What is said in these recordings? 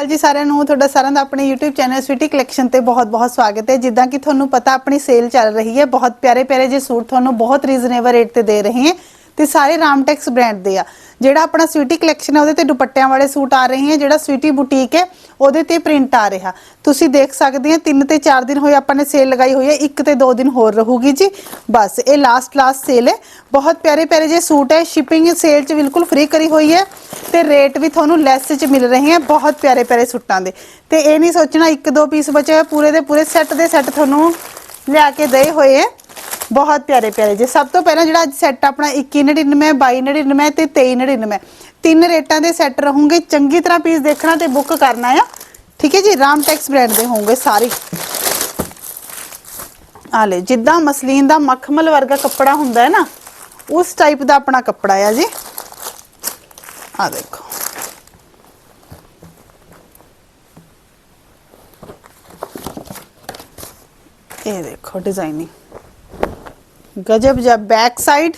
ਹਾਲ ਜੀ ਸਾਰਿਆਂ ਨੂੰ, ਤੁਹਾਡਾ ਸਾਰਿਆਂ ਦਾ ਆਪਣੇ YouTube ਚੈਨਲ ਸਵੀਟੀ ਕਲੈਕਸ਼ਨ ਤੇ ਬਹੁਤ-ਬਹੁਤ ਸਵਾਗਤ ਹੈ। ਜਿੱਦਾਂ ਕਿ ਤੁਹਾਨੂੰ ਪਤਾ, ਆਪਣੀ ਸੇਲ ਚੱਲ ਰਹੀ ਹੈ। ਬਹੁਤ ਪਿਆਰੇ ਪਿਆਰੇ ਜੇ ਸੂਟ ਤੁਹਾਨੂੰ ਬਹੁਤ ਰੀਜ਼ਨੇਬਲ ਰੇਟ ਤੇ ਦੇ ਰਹੇ ਹਾਂ। ਤੇ ਸਾਰੇ ਰਾਮਟੈਕਸ ਬ੍ਰਾਂਡ ਦੇ ਆ। ਜਿਹੜਾ ਆਪਣਾ ਸਵੀਟੀ ਕਲੈਕਸ਼ਨ ਹੈ ਉਹਦੇ ਤੇ ਦੁਪੱਟਿਆਂ ਵਾਲੇ ਸੂਟ ਆ ਰਹੇ ਹੈ ਜਿਹੜਾ ਸਵੀਟੀ ਬੁਟੀਕ ਹੈ, ਉਹਦੇ ਤੇ ਪ੍ਰਿੰਟ ਆ ਰਿਹਾ। ਤੁਸੀਂ ਦੇਖ ਸਕਦੇ ਆ 3 ਤੇ 4 ਦਿਨ ਹੋਏ ਆਪਾਂ ਨੇ ਸੇਲ ਲਗਾਈ ਹੋਈ ਹੈ 1 ਤੇ 2 ਦਿਨ ਹੋਰ ਰਹੂਗੀ ਜੀ। ਬਸ, ਇਹ ਲਾਸਟ ਲਾਸਟ ਸੇਲ ਹੈ। ਬਹੁਤ ਪਿਆਰੇ ਪਿਆਰੇ ਜਿਹੇ ਸੂਟ ਹੈ ਸ਼ਿਪਿੰਗ ਸੇਲ 'ਚ ਬਿਲਕੁਲ ਫ੍ਰੀ ਕਰੀ ਹੋਈ ਹੈ ਤੇ ਰੇਟ ਵੀ ਤੁਹਾਨੂੰ ਲੈਸ 'ਚ ਮਿਲ ਰਹੇ ਹੈ ਬਹੁਤ ਪਿਆਰੇ ਪਿਆਰੇ ਸੂਟਾਂ ਦੇ। ਤੇ ਇਹ ਨਹੀਂ ਸੋਚਣਾ, ਇੱਕ ਦੋ ਪੀਸ ਬਚੇ ਹੋਏ ਪੂਰੇ ਦੇ ਪੂਰੇ ਸੈੱਟ ਦੇ ਸੈੱਟ ਤੁਹਾਨੂੰ ਲਿਆ ਕੇ ਦੇ ਹੋਏ ਹੈ ਬਹੁਤ ਪਿਆਰੇ ਪਿਆਰੇ ਜੀ। ਸਭ ਤੋਂ ਪਹਿਲਾਂ ਜਿਹੜਾ ਅੱਜ ਸੈੱਟ ਆਪਣਾ 2199 2299 ਤੇ 2399 ਤਿੰਨ ਰੇਟਾਂ ਦੇ ਸੈੱਟ ਰਹੂਗੇ। ਚੰਗੀ ਤਰ੍ਹਾਂ ਪੀਸ ਦੇਖਣਾ ਤੇ ਬੁੱਕ ਕਰਨਾ ਆ। ਠੀਕ ਹੈ ਜੀ? ਰਾਮਟੈਕਸ ਬ੍ਰਾਂਡ ਦੇ ਹੋਣਗੇ ਸਾਰੇ। ਆ ਲੈ, ਜਿੱਦਾਂ ਮਸਲੀਨ ਦਾ ਮਖਮਲ ਵਰਗਾ ਕੱਪੜਾ ਹੁੰਦਾ ਹੈ ਨਾ, ਉਸ ਟਾਈਪ ਦਾ ਆਪਣਾ ਕੱਪੜਾ ਆ ਜੀ। ਆ ਦੇਖੋ। ਇਹ ਦੇਖੋ ਡਿਜ਼ਾਈਨਿੰਗ ਗਜਬ ਜਾਂ ਬੈਕ ਸਾਈਡ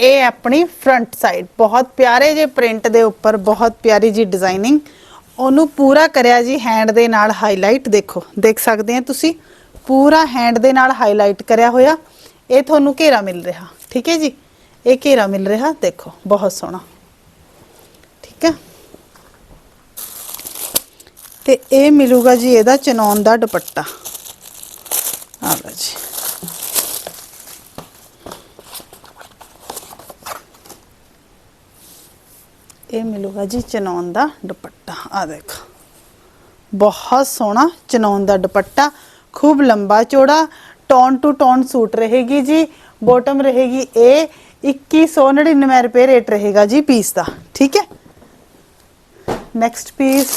ਇਹ ਆਪਣੀ ਫਰੰਟ ਸਾਈਡ ਬਹੁਤ ਪਿਆਰੇ ਜੇ ਪ੍ਰਿੰਟ ਦੇ ਉੱਪਰ, ਬਹੁਤ ਪਿਆਰੀ ਜੀ ਡਿਜ਼ਾਈਨਿੰਗ ਉਹਨੂੰ ਪੂਰਾ ਕਰਿਆ ਜੀ ਹੈਂਡ ਦੇ ਨਾਲ ਹਾਈਲਾਈਟ ਦੇਖੋ, ਦੇਖ ਸਕਦੇ ਆ ਤੁਸੀਂ? ਪੂਰਾ ਹੈਂਡ ਦੇ ਨਾਲ ਹਾਈਲਾਈਟ ਕਰਿਆ ਹੋਇਆ। ਇਹ ਤੁਹਾਨੂੰ ਘੇਰਾ ਮਿਲ ਰਿਹਾ, ਠੀਕ ਹੈ ਜੀ? ਇਹ ਘੇਰਾ ਮਿਲ ਰਿਹਾ, ਦੇਖੋ, ਬਹੁਤ ਸੋਹਣਾ। ਠੀਕ ਹੈ? ਤੇ ਇਹ ਮਿਲੂਗਾ ਜੀ ਇਹਦਾ ਚਨੌਨ ਦਾ ਦੁਪੱਟਾ। ਆ ਲਓ ਜੀ। ਇਹ ਮਿਲੂਗਾ ਜੀ ਚਨੌਨ ਦਾ ਦੁਪੱਟਾ। ਆ ਦੇਖੋ। ਬਹੁਤ ਸੋਹਣਾ ਚਨੌਨ ਦਾ ਦੁਪੱਟਾ। ਖੂਬ ਲੰਬਾ ਚੌੜਾ, ਟੌਨ ਟੂ ਟੌਨ ਸੂਟ ਰਹੇਗੀ ਜੀ। ਬੋਟਮ ਰਹੇਗੀ ਇਹ 2199 ਰੁਪਏ ਰੇਟ ਰਹੇਗਾ ਜੀ ਪੀਸ ਦਾ। ਠੀਕ ਹੈ? ਨੈਕਸਟ ਪੀਸ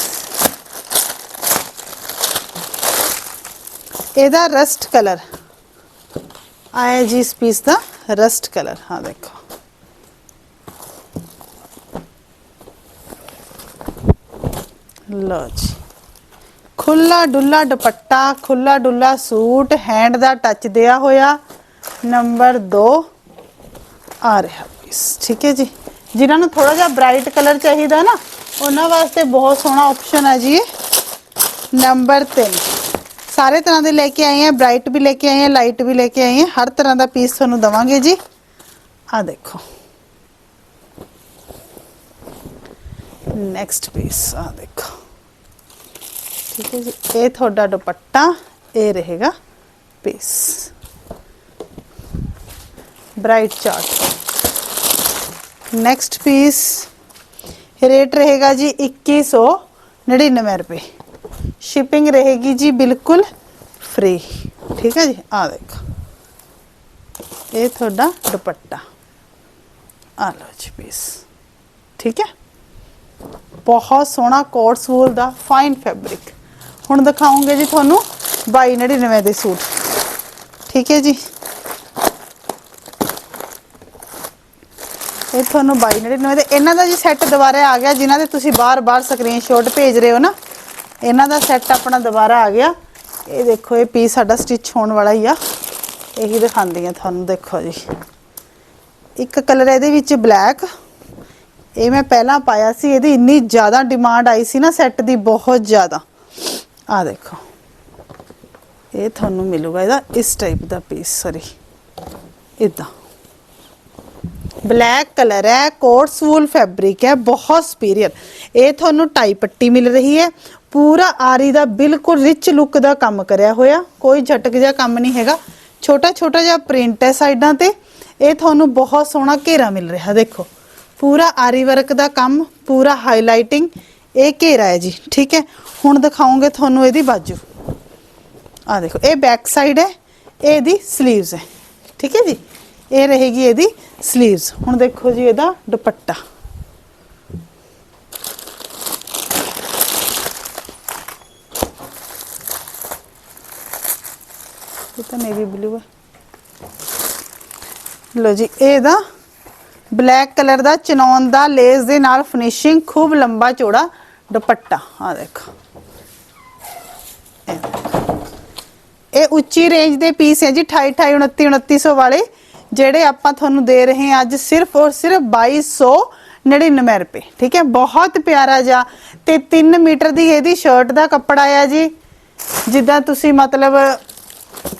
ਇਹਦਾ ਰਸਟ ਕਲਰ ਆਇਆ ਜੀ ਇਸ ਪੀਸ ਦਾ ਰਸਟ ਕਲਰ ਹਾਂ ਦੇਖੋ। ਲਓ ਜੀ। ਖੁੱਲਾ ਡੁੱਲਾ ਦੁਪੱਟਾ ਖੁੱਲਾ ਡੁੱਲਾ ਸੂਟ ਹੈਂਡ ਦਾ ਟੱਚ ਦਿਆ ਹੋਇਆ। ਨੰਬਰ 2 ਆ ਰਿਹਾ ਪੀਸ ਠੀਕ ਹੈ ਜੀ। ਜਿਨ੍ਹਾਂ ਨੂੰ ਥੋੜਾ ਜਿਹਾ ਬ੍ਰਾਈਟ ਕਲਰ ਚਾਹੀਦਾ ਨਾ, ਉਹਨਾਂ ਵਾਸਤੇ ਬਹੁਤ ਸੋਹਣਾ ਆਪਸ਼ਨ ਹੈ ਜੀ ਨੰਬਰ 3 ਸਾਰੇ ਤਰ੍ਹਾਂ ਦੇ ਲੈ ਕੇ ਆਏ ਆ ਬ੍ਰਾਈਟ ਵੀ ਲੈ ਕੇ ਆਏ ਆ ਲਾਈਟ ਵੀ ਲੈ ਕੇ ਆਏ ਆ ਹਰ ਤਰ੍ਹਾਂ ਦਾ ਪੀਸ ਤੁਹਾਨੂੰ ਦਵਾਂਗੇ ਜੀ। ਆ ਦੇਖੋ। ਨੈਕਸਟ ਪੀਸ ਆ ਦੇਖੋ। ਠੀਕ ਹੈ ਜੀ ਇਹ ਤੁਹਾਡਾ ਦੁਪੱਟਾ ਇਹ ਰਹੇਗਾ piece bright chart next piece rate ਰਹੇਗਾ ਜੀ 2199 ਰੁਪਏ ਸ਼ਿਪਿੰਗ ਰਹੇਗੀ ਜੀ ਬਿਲਕੁਲ ਫ੍ਰੀ ਠੀਕ ਹੈ ਜੀ ਆ ਦੇਖੋ ਇਹ ਤੁਹਾਡਾ ਦੁਪੱਟਾ ਆ ਲਓ ਜੀ ਪੀਸ ਠੀਕ ਹੈ ਬਹੁਤ ਸੋਹਣਾ ਕੋਟ ਸੂਲ ਦਾ ਫਾਈਨ ਫੈਬਰਿਕ ਹੁਣ ਦਿਖਾਉਂਗੇ ਜੀ ਤੁਹਾਨੂੰ 2299 ਦੇ ਸੂਟ। ਠੀਕ ਹੈ ਜੀ। ਇਹ ਤੁਹਾਨੂੰ 2299 ਦੇ। ਇਹਨਾਂ ਦਾ ਜੀ ਸੈੱਟ ਦੁਬਾਰਾ ਆ ਗਿਆ, ਜਿਨ੍ਹਾਂ ਦੇ ਤੁਸੀਂ ਬਾਰ-ਬਾਰ ਸਕਰੀਨਸ਼ਾਟ ਭੇਜ ਰਹੇ ਹੋ ਨਾ, ਇਹਨਾਂ ਦਾ ਸੈੱਟ ਆਪਣਾ ਦੁਬਾਰਾ ਆ ਗਿਆ। ਇਹ ਦੇਖੋ, ਇਹ ਪੀਸ ਸਾਡਾ ਸਟਿਚ ਹੋਣ ਵਾਲਾ ਹੀ ਆ। ਇਹੀ ਦਿਖਾਉਂਦੀ ਆ ਤੁਹਾਨੂੰ, ਦੇਖੋ ਜੀ। ਇੱਕ ਕਲਰ ਇਹਦੇ ਵਿੱਚ ਬਲੈਕ ਇਹ ਮੈਂ ਪਹਿਲਾਂ ਪਾਇਆ ਸੀ, ਇਹਦੀ ਇੰਨੀ ਜ਼ਿਆਦਾ ਡਿਮਾਂਡ ਆਈ ਸੀ ਨਾ ਸੈੱਟ ਦੀ, ਬਹੁਤ ਜ਼ਿਆਦਾ। ਆ ਦੇਖੋ। ਇਹ ਤੁਹਾਨੂੰ ਮਿਲੂਗਾ ਇਹਦਾ, ਇਸ ਟਾਈਪ ਦਾ ਪੀਸ ਸੌਰੀ ਇਦਾਂ ਬਲੈਕ ਕਲਰ ਹੈ ਕੋਟਸ ਵੂਲ ਫੈਬਰਿਕ ਹੈ, ਬਹੁਤ ਸੁਪੀਰੀਅਰ ਇਹ ਤੁਹਾਨੂੰ ਟਾਈ ਪੱਟੀ ਮਿਲ ਰਹੀ ਹੈ। ਪੂਰਾ ਆਰੀ ਦਾ ਬਿਲਕੁਲ ਰਿਚ ਲੁੱਕ ਦਾ ਕੰਮ ਕਰਿਆ ਹੋਇਆ। ਕੋਈ ਝਟਕ ਜਿਹਾ ਕੰਮ ਨਹੀਂ ਹੈਗਾ। ਛੋਟਾ ਛੋਟਾ ਜਿਹਾ ਪ੍ਰਿੰਟ ਹੈ ਸਾਈਡਾਂ ਤੇ। ਇਹ ਤੁਹਾਨੂੰ ਬਹੁਤ ਸੋਹਣਾ ਘੇਰਾ ਮਿਲ ਰਿਹਾ, ਦੇਖੋ। ਪੂਰਾ ਆਰੀ ਵਰਕ ਦਾ ਕੰਮ, ਪੂਰਾ ਹਾਈਲਾਈਟਿੰਗ ਇਹ ਘੇਰਾ ਹੈ ਜੀ, ਠੀਕ ਹੈ। ਹੁਣ ਦਿਖਾਉਂਗੇ ਤੁਹਾਨੂੰ ਇਹਦੀ ਬਾਜੂ। ਆ ਦੇਖੋ, ਇਹ ਬੈਕ ਸਾਈਡ ਹੈ, ਇਹ ਇਹਦੀ 슬ੀਵਸ ਹੈ। ਠੀਕ ਹੈ ਜੀ? ਇਹ ਰਹੇਗੀ ਇਹਦੀ 슬ੀਵਸ ਹੁਣ ਦੇਖੋ ਜੀ ਇਹਦਾ ਦੁਪੱਟਾ। ਇਹ ਤਾਂ ਨੇਵੀ ਬਲੂ ਹੈ। ਲੋ ਜੀ, ਇਹਦਾ ਬਲੈਕ ਕਲਰ ਦਾ ਚਨੌਨ ਦਾ ਲੇਸ ਦੇ ਨਾਲ ਫਿਨਿਸ਼ਿੰਗ ਖੂਬ ਲੰਬਾ ਚੌੜਾ ਦੁਪੱਟਾ ਆ ਦੇਖੋ। ਇਹ ਉੱਚੀ ਰੇਂਜ ਦੇ ਪੀਸ ਹੈ ਜੀ 28 28 29 2900 ਵਾਲੇ, ਜਿਹੜੇ ਆਪਾਂ ਤੁਹਾਨੂੰ ਦੇ ਰਹੇ ਹਾਂ ਅੱਜ ਸਿਰਫ ਔਰ ਸਿਰਫ 2200 99 ਰੁਪਏ। ਠੀਕ ਹੈ, ਬਹੁਤ ਪਿਆਰਾ ਜਿਹਾ। ਤੇ 3 ਮੀਟਰ ਦੀ ਇਹਦੀ ਸ਼ਰਟ ਦਾ ਕੱਪੜਾ ਆ ਜੀ। ਜਿੱਦਾਂ ਤੁਸੀਂ ਮਤਲਬ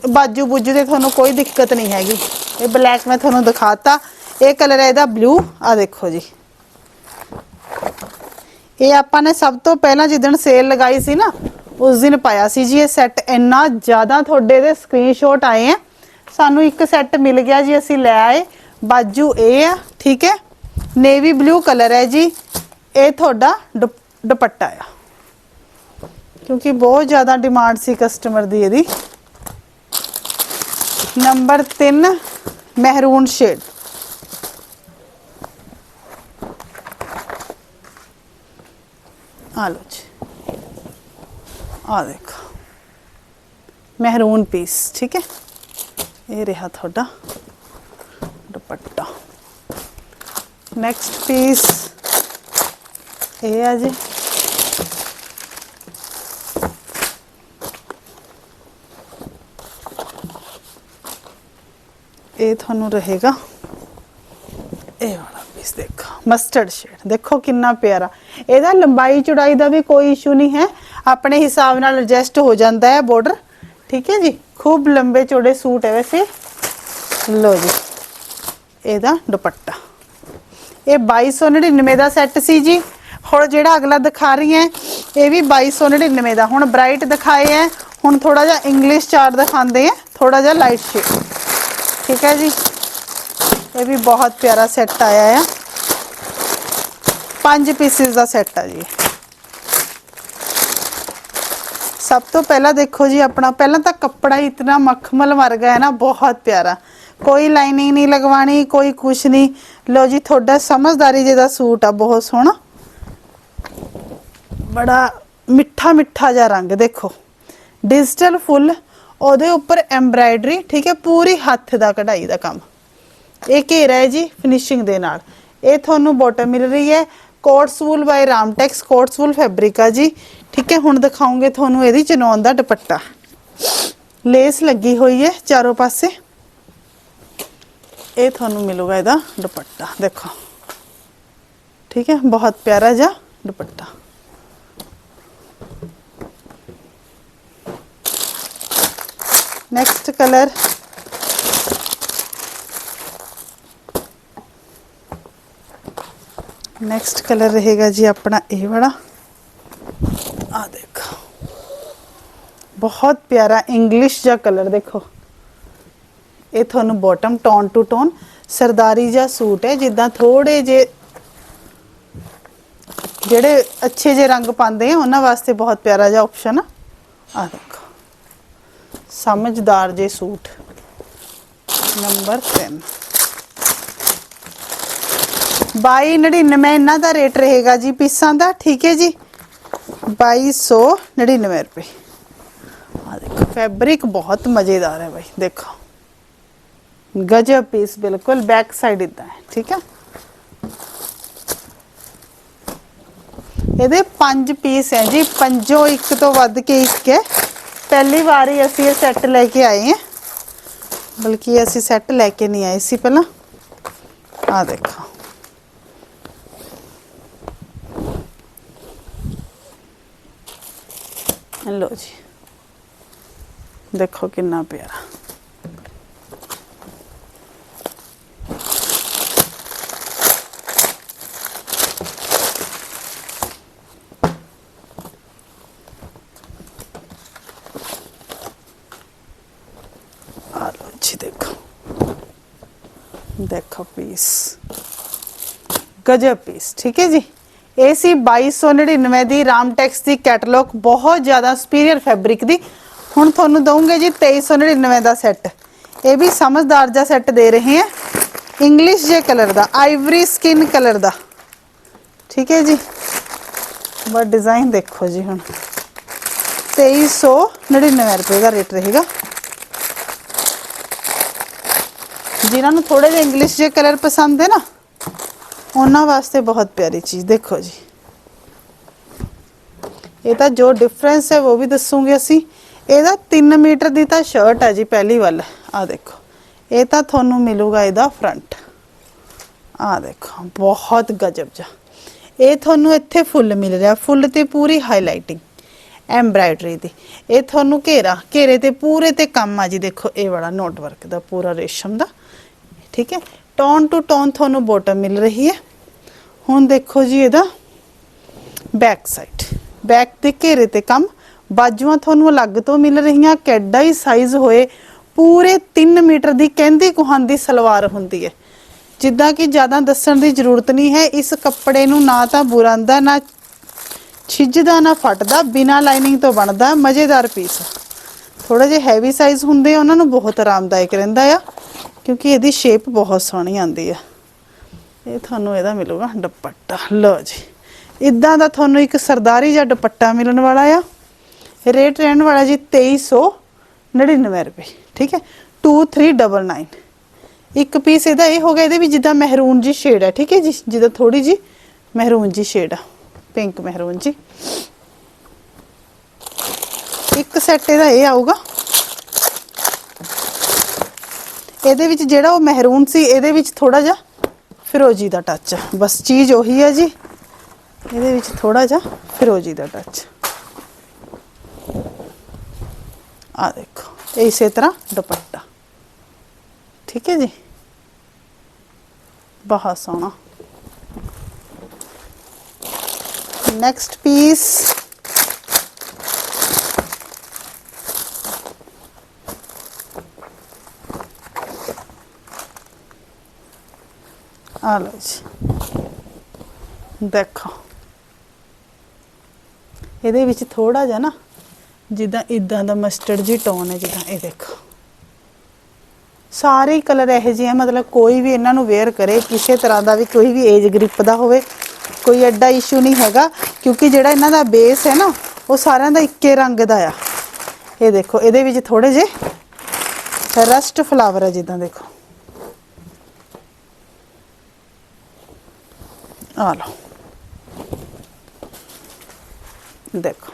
ਬਾਜੂ ਬੁੱਜੂ ਦੇ ਤੁਹਾਨੂੰ ਕੋਈ ਦਿੱਕਤ ਨਹੀਂ ਹੈਗੀ। ਇਹ ਬਲੈਕ ਮੈਂ ਤੁਹਾਨੂੰ ਦਿਖਾਤਾ। ਇਹ ਕਲਰ ਹੈ ਇਹਦਾ ਬਲੂ ਆ ਦੇਖੋ ਜੀ। ਇਹ ਆਪਾਂ ਨੇ ਸਭ ਤੋਂ ਪਹਿਲਾਂ ਜਿੱਦਣ ਸੇਲ ਲਗਾਈ ਸੀ ਨਾ, ਉਸ ਦਿਨ ਪਾਇਆ ਸੀ ਜੀ ਇਹ ਸੈੱਟ ਇੰਨਾ ਜ਼ਿਆਦਾ ਤੁਹਾਡੇ ਦੇ ਸਕਰੀਨਸ਼ਾਟ ਆਏ ਆ। ਸਾਨੂੰ ਇੱਕ ਸੈੱਟ ਮਿਲ ਗਿਆ ਜੀ, ਅਸੀਂ ਲੈ ਆਏ। ਬਾਜੂ ਇਹ ਆ, ਠੀਕ ਹੈ? ਨੇਵੀ ਬਲੂ ਕਲਰ ਹੈ ਜੀ। ਇਹ ਤੁਹਾਡਾ ਦੁਪੱਟਾ ਆ। ਕਿਉਂਕਿ ਬਹੁਤ ਜ਼ਿਆਦਾ ਡਿਮਾਂਡ ਸੀ ਕਸਟਮਰ ਦੀ ਇਹਦੀ। ਨੰਬਰ 3 ਮਹਿਰੂਨ ਸ਼ੇਡ ਆ ਲੋ ਜੀ ਆ ਦੇਖੋ ਮਹਿਰੂਨ ਪੀਸ ਠੀਕ ਹੈ ਇਹ ਰਿਹਾ ਤੁਹਾਡਾ ਦੁਪੱਟਾ ਨੈਕਸਟ ਪੀਸ ਇਹ ਆ ਜੀ ਇਹ ਤੁਹਾਨੂੰ ਰਹੇਗਾ ਇਹ ਵਾਲਾ ਪੀਸ ਦੇਖੋ ਮਸਟਰਡ ਸ਼ੇਡ ਦੇਖੋ ਕਿੰਨਾ ਪਿਆਰਾ ਇਹਦਾ ਲੰਬਾਈ ਚੌੜਾਈ ਦਾ ਵੀ ਕੋਈ ਇਸ਼ੂ ਨਹੀਂ ਹੈ। ਆਪਣੇ ਹਿਸਾਬ ਨਾਲ ਐਡਜਸਟ ਹੋ ਜਾਂਦਾ ਹੈ ਬਾਰਡਰ ਠੀਕ ਹੈ ਜੀ? ਖੂਬ ਲੰਬੇ ਚੌੜੇ ਸੂਟ ਹੈ ਵੈਸੇ। ਲੋ ਜੀ, ਇਹਦਾ ਦੁਪੱਟਾ। ਇਹ 2299 ਦਾ ਸੈੱਟ ਸੀ ਜੀ। ਹੁਣ ਜਿਹੜਾ ਅਗਲਾ ਦਿਖਾ ਰਹੀ ਹੈ, ਇਹ ਵੀ 2299 ਦਾ। ਹੁਣ ਬ੍ਰਾਈਟ ਦਿਖਾਏ ਹੈ। ਹੁਣ ਥੋੜਾ ਜਿਹਾ ਇੰਗਲਿਸ਼ ਚਾਰ ਦਿਖਾਉਂਦੇ ਆ ਥੋੜਾ ਜਿਹਾ ਲਾਈਟ ਸ਼ੇਡ ਠੀਕ ਹੈ ਜੀ? ਇਹ ਵੀ ਬਹੁਤ ਪਿਆਰਾ ਸੈੱਟ ਆਇਆ ਆ। ਪੰਜ ਪੀਸਿਸ ਦਾ ਸੈੱਟ ਆ ਜੀ। ਸਭ ਤੋਂ ਪਹਿਲਾਂ ਦੇਖੋ ਜੀ ਆਪਣਾ, ਪਹਿਲਾਂ ਤਾਂ ਕੱਪੜਾ ਹੀ ਇਤਨਾ ਮਖਮਲ ਵਰਗਾ ਹੈ ਨਾ, ਬਹੁਤ ਪਿਆਰਾ। ਕੋਈ ਲਾਈਨਿੰਗ ਨਹੀਂ ਲਗਵਾਣੀ ਕੋਈ ਕੁਛ ਨਹੀਂ। ਲੋ ਜੀ, ਤੁਹਾਡਾ ਸਮਝਦਾਰੀ ਜਿਹਦਾ ਸੂਟ ਆ, ਬਹੁਤ ਸੋਹਣਾ। ਬੜਾ ਮਿੱਠਾ ਮਿੱਠਾ ਜਿਹਾ ਰੰਗ, ਦੇਖੋ। ਡਿਜੀਟਲ ਫੁੱਲ ਉਹਦੇ ਉੱਪਰ ਐਮਬਰਾਇਡਰੀ ਠੀਕ ਹੈ, ਪੂਰੀ ਹੱਥ ਦਾ ਕਢਾਈ ਦਾ ਕੰਮ। ਇਹ ਘੇਰਾ ਹੈ ਜੀ ਫਿਨਿਸ਼ਿੰਗ ਦੇ ਨਾਲ। ਇਹ ਤੁਹਾਨੂੰ ਬਾਟਮ ਮਿਲ ਰਹੀ ਹੈ ਕੋਟਸਵੂਲ ਬਾਈ ਰਾਮਟੈਕਸ ਕੋਟਸਵੂਲ ਫੈਬਰਿਕ ਆ ਜੀ ਠੀਕ ਹੈ ਹੁਣ ਦਿਖਾਉਂਗੇ ਤੁਹਾਨੂੰ ਇਹਦੀ ਚਨੌਨ ਦਾ ਦੁਪੱਟਾ ਲੇਸ ਲੱਗੀ ਹੋਈ ਹੈ ਚਾਰੋਂ ਪਾਸੇ ਇਹ ਤੁਹਾਨੂੰ ਮਿਲੂਗਾ ਇਹਦਾ ਦੁਪੱਟਾ ਦੇਖੋ ਠੀਕ ਹੈ ਬਹੁਤ ਪਿਆਰਾ ਜਿਹਾ ਦੁਪੱਟਾ ਨੈਕਸਟ ਕਲਰ ਨੈਕਸਟ ਕਲਰ ਰਹੇਗਾ ਜੀ ਆਪਣਾ ਇਹ ਵਾਲਾ। ਆ ਦੇਖੋ। ਬਹੁਤ ਪਿਆਰਾ ਇੰਗਲਿਸ਼ ਜਿਹਾ ਕਲਰ ਦੇਖੋ। ਇਹ ਤੁਹਾਨੂੰ ਬਾਟਮ ਟੋਨ ਟੂ ਟੋਨ ਸਰਦਾਰੀ ਜਿਹਾ ਸੂਟ ਹੈ, ਜਿੱਦਾਂ ਥੋੜੇ ਜੇ ਜਿਹੜੇ ਅੱਛੇ ਜੇ ਰੰਗ ਪਾਉਂਦੇ ਆ, ਉਹਨਾਂ ਵਾਸਤੇ ਬਹੁਤ ਪਿਆਰਾ ਜਿਹਾ ਆਪਸ਼ਨ ਆ। ਆ ਦੇਖੋ। ਸਮਝਦਾਰ ਜੇ ਸੂਟ। ਨੰਬਰ 10 2299 ਇਹਨਾਂ ਦਾ ਰੇਟ ਰਹੇਗਾ ਜੀ ਪੀਸਾਂ ਦਾ, ਠੀਕ ਹੈ ਜੀ? 2299 ਰੁਪਏ। ਆ ਦੇਖੋ ਫੈਬਰਿਕ ਬਹੁਤ ਮਜ਼ੇਦਾਰ ਹੈ ਭਾਈ ਦੇਖੋ। ਗਜਬ ਪੀਸ ਬਿਲਕੁਲ ਬੈਕ ਸਾਈਡ ਇਦਾਂ ਹੈ, ਠੀਕ ਹੈ? ਇਹਦੇ ਪੰਜ ਪੀਸ ਹੈ ਜੀ, ਪੰਜੋ ਇੱਕ ਤੋਂ ਵੱਧ ਕੇ ਇੱਕ ਹੈ। ਪਹਿਲੀ ਵਾਰ ਹੀ ਅਸੀਂ ਇਹ ਸੈੱਟ ਲੈ ਕੇ ਆਏ ਹਾਂ। ਬਲਕਿ ਅਸੀਂ ਸੈੱਟ ਲੈ ਕੇ ਨਹੀਂ ਆਏ ਸੀ ਪਹਿਲਾਂ। ਆ ਦੇਖੋ। ਲੋ ਜੀ। ਦੇਖੋ ਕਿੰਨਾ ਪਿਆਰਾ। ਆ ਲੋ ਜੀ, ਦੇਖੋ। ਦੇਖੋ ਪੀਸ ਗਜਬ ਪੀਸ ਠੀਕ ਹੈ ਜੀ? ਇਹ ਸੀ 2299 ਦੀ ਰਾਮਟੈਕਸ ਦੀ ਕੈਟਲੌਗ, ਬਹੁਤ ਜ਼ਿਆਦਾ ਸੁਪੀਰੀਅਰ ਫੈਬਰਿਕ ਦੀ। ਹੁਣ ਤੁਹਾਨੂੰ ਦਵਾਂਗੇ ਜੀ 2399 ਦਾ ਸੈੱਟ। ਇਹ ਵੀ ਸਮਝਦਾਰ ਜਿਹਾ ਸੈੱਟ ਦੇ ਰਹੇ ਹਾਂ ਇੰਗਲਿਸ਼ ਜੇ ਕਲਰ ਦਾ ਆਈਵਰੀ ਸਕਿਨ ਕਲਰ ਦਾ। ਠੀਕ ਹੈ ਜੀ? ਬਸ ਡਿਜ਼ਾਈਨ ਦੇਖੋ ਜੀ ਹੁਣ। 2399 ਰੁਪਏ ਦਾ ਰੇਟ ਰਹੇਗਾ। ਜਿਨ੍ਹਾਂ ਨੂੰ ਥੋੜੇ ਜਿਹਾ ਇੰਗਲਿਸ਼ ਜੇ ਕਲਰ ਪਸੰਦ ਹੈ ਨਾ ਉਹਨਾਂ ਵਾਸਤੇ ਬਹੁਤ ਪਿਆਰੀ ਚੀਜ਼, ਦੇਖੋ ਜੀ। ਇਹ ਤਾਂ ਜੋ ਡਿਫਰੈਂਸ ਹੈ, ਉਹ ਵੀ ਦੱਸੂਗੇ ਅਸੀਂ। ਇਹਦਾ 3 ਮੀਟਰ ਦੀ ਤਾਂ ਸ਼ਰਟ ਹੈ ਜੀ, ਪਹਿਲੀ ਵੱਲ। ਆ ਦੇਖੋ। ਇਹ ਤਾਂ ਤੁਹਾਨੂੰ ਮਿਲੂਗਾ ਇਹਦਾ ਫਰੰਟ ਆ ਦੇਖੋ, ਬਹੁਤ ਗਜਬ ਜਾ ਇਹ ਤੁਹਾਨੂੰ ਇੱਥੇ ਫੁੱਲ ਮਿਲ ਰਿਹਾ, ਫੁੱਲ ਤੇ ਪੂਰੀ ਹਾਈਲਾਈਟਿੰਗ ਐਮਬ੍ਰਾਇਡਰੀ ਦੀ। ਇਹ ਤੁਹਾਨੂੰ ਘੇਰਾ, ਘੇਰੇ ਤੇ ਪੂਰੇ ਤੇ ਕੰਮ ਆ ਜੀ, ਦੇਖੋ, ਇਹ ਵਾਲਾ ਨੋਟ ਵਰਕ ਦਾ, ਪੂਰਾ ਰੇਸ਼ਮ ਦਾ। ਠੀਕ ਹੈ? ਟੋਨ ਟੂ ਟੋਨ ਤੁਹਾਨੂੰ ਬੋਟਮ ਮਿਲ ਰਹੀ ਹੈ। ਹੁਣ ਦੇਖੋ ਜੀ ਇਹਦਾ ਬੈਕ ਸਾਈਡ ਬੈਕ ਦੇ ਘੇਰੇ ਤੇ ਕੰਮ। ਬਾਜੂਆਂ ਤੁਹਾਨੂੰ ਅਲੱਗ ਤੋਂ ਮਿਲ ਰਹੀਆਂ, ਕਿੱਡਾ ਹੀ ਸਾਈਜ਼ ਹੋਏ। ਪੂਰੇ 3 ਮੀਟਰ ਦੀ ਕਹਿੰਦੀ ਕੁਹਾਨ ਸਲਵਾਰ ਹੁੰਦੀ ਹੈ। ਜਿੱਦਾਂ ਕਿ ਜ਼ਿਆਦਾ ਦੱਸਣ ਦੀ ਜ਼ਰੂਰਤ ਨਹੀਂ ਹੈ, ਇਸ ਕੱਪੜੇ ਨੂੰ ਨਾ ਤਾਂ ਬੁਰਾਂਦਾ, ਨਾ ਛਿੱਜਦਾ, ਨਾ ਫਟਦਾ, ਬਿਨਾ ਲਾਈਨਿੰਗ ਤੋਂ ਬਣਦਾ ਮਜ਼ੇਦਾਰ ਪੀਸ ਥੋੜਾ ਜਿਹਾ ਹੈਵੀ ਸਾਈਜ਼ ਹੁੰਦੇ ਆ, ਉਹਨਾਂ ਨੂੰ ਬਹੁਤ ਆਰਾਮਦਾਇਕ ਰਹਿੰਦਾ ਆ, ਕਿਉਂਕਿ ਇਹਦੀ ਸ਼ੇਪ ਬਹੁਤ ਸੋਹਣੀ ਆਉਂਦੀ ਆ। ਇਹ ਤੁਹਾਨੂੰ ਇਹਦਾ ਮਿਲੂਗਾ ਦੁਪੱਟਾ। ਲਓ ਜੀ। ਇਦਾਂ ਦਾ ਤੁਹਾਨੂੰ ਇੱਕ ਸਰਦਾਰੀ ਜਾਂ ਦੁਪੱਟਾ ਮਿਲਣ ਵਾਲਾ ਆ। ਰੇਟ ਰਹਿਣ ਵਾਲਾ ਜੀ 2399 ਰੁਪਏ, ਠੀਕ ਹੈ? 2399 ਇੱਕ ਪੀਸ ਇਹਦਾ ਇਹ ਹੋ ਗਿਆ ਇਹਦੇ ਵੀ ਜਿੱਦਾਂ ਮਹਿਰੂਨ ਜੀ ਸ਼ੇਡ ਹੈ ਠੀਕ ਹੈ ਜੀ? ਜਿੱਦਾਂ ਥੋੜੀ ਜੀ ਮਹਿਰੂਨ ਜੀ ਸ਼ੇਡ ਆ ਪਿੰਕ ਮਹਿਰੂਨ ਜੀ ਇੱਕ ਸੈੱਟ ਇਹਦਾ ਇਹ ਆਊਗਾ। ਇਹਦੇ ਵਿੱਚ ਜਿਹੜਾ ਉਹ ਮਹਿਰੂਨ ਸੀ, ਇਹਦੇ ਵਿੱਚ ਥੋੜਾ ਜਿਹਾ ਫਿਰੋਜੀ ਦਾ ਟੱਚ ਬਸ ਚੀਜ਼ ਉਹੀ ਹੈ ਜੀ। ਇਹਦੇ ਵਿੱਚ ਥੋੜਾ ਜਿਹਾ ਫਿਰੋਜੀ ਦਾ ਟੱਚ ਆ ਦੇਖੋ, ਇਸੇ ਤਰ੍ਹਾਂ ਦੁਪੱਟਾ। ਠੀਕ ਹੈ ਜੀ? ਬਹੁਤ ਸੋਹਣਾ। ਨੈਕਸਟ ਪੀਸ ਆ ਲਓ ਜੀ। ਦੇਖੋ। ਇਹਦੇ ਵਿੱਚ ਥੋੜਾ ਜਿਹਾ ਨਾ ਜਿੱਦਾਂ ਇਦਾਂ ਦਾ ਮਸਟਰਡ ਜੀ ਟੋਨ ਹੈ ਜਿੱਦਾਂ, ਇਹ ਦੇਖੋ। ਸਾਰੇ ਕਲਰ ਇਹੋ ਜਿਹੇ ਆ, ਮਤਲਬ ਕੋਈ ਵੀ ਇਹਨਾਂ ਨੂੰ ਵੇਅਰ ਕਰੇ, ਕਿਸੇ ਤਰ੍ਹਾਂ ਦਾ ਵੀ ਕੋਈ ਵੀ ਏਜ ਗ੍ਰਿਪ ਦਾ ਹੋਵੇ, ਕੋਈ ਐਡਾ ਇਸ਼ੂ ਨਹੀਂ ਹੈਗਾ, ਕਿਉਂਕਿ ਜਿਹੜਾ ਇਹਨਾਂ ਦਾ ਬੇਸ ਹੈ ਨਾ, ਉਹ ਸਾਰਿਆਂ ਦਾ ਇੱਕੇ ਰੰਗ ਦਾ ਆ। ਇਹ ਦੇਖੋ, ਇਹਦੇ ਵਿੱਚ ਥੋੜੇ ਜਿਹੇ ਰਸਟ ਫਲਾਵਰ ਹੈ ਜਿੱਦਾਂ ਦੇਖੋ। ਆ ਲਓ ਦੇਖੋ।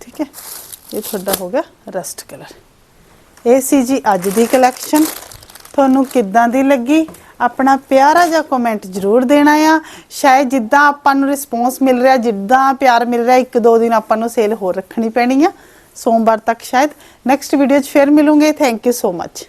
ਠੀਕ ਹੈ। ਇਹ ਤੁਹਾਡਾ ਹੋ ਗਿਆ ਰਸਟ ਕਲਰ ਇਹ ਸੀ ਜੀ ਅੱਜ ਦੀ ਕਲੈਕਸ਼ਨ ਤੁਹਾਨੂੰ ਕਿੱਦਾਂ ਦੀ ਲੱਗੀ? ਆਪਣਾ ਪਿਆਰਾ ਜਿਹਾ ਕਮੈਂਟ ਜ਼ਰੂਰ ਦੇਣਾ ਆ। ਸ਼ਾਇਦ ਜਿੱਦਾਂ ਆਪਾਂ ਨੂੰ ਰਿਸਪੌਂਸ ਮਿਲ ਰਿਹਾ, ਜਿੱਦਾਂ ਪਿਆਰ ਮਿਲ ਰਿਹਾ ਇੱਕ ਦੋ ਦਿਨ ਆਪਾਂ ਨੂੰ ਸੇਲ ਹੋਰ ਰੱਖਣੀ ਪੈਣੀ ਆ। ਸੋਮਵਾਰ ਤੱਕ ਸ਼ਾਇਦ। ਨੈਕਸਟ ਵੀਡੀਓ 'ਚ ਫੇਰ ਮਿਲੂਗੇ। Thank you so much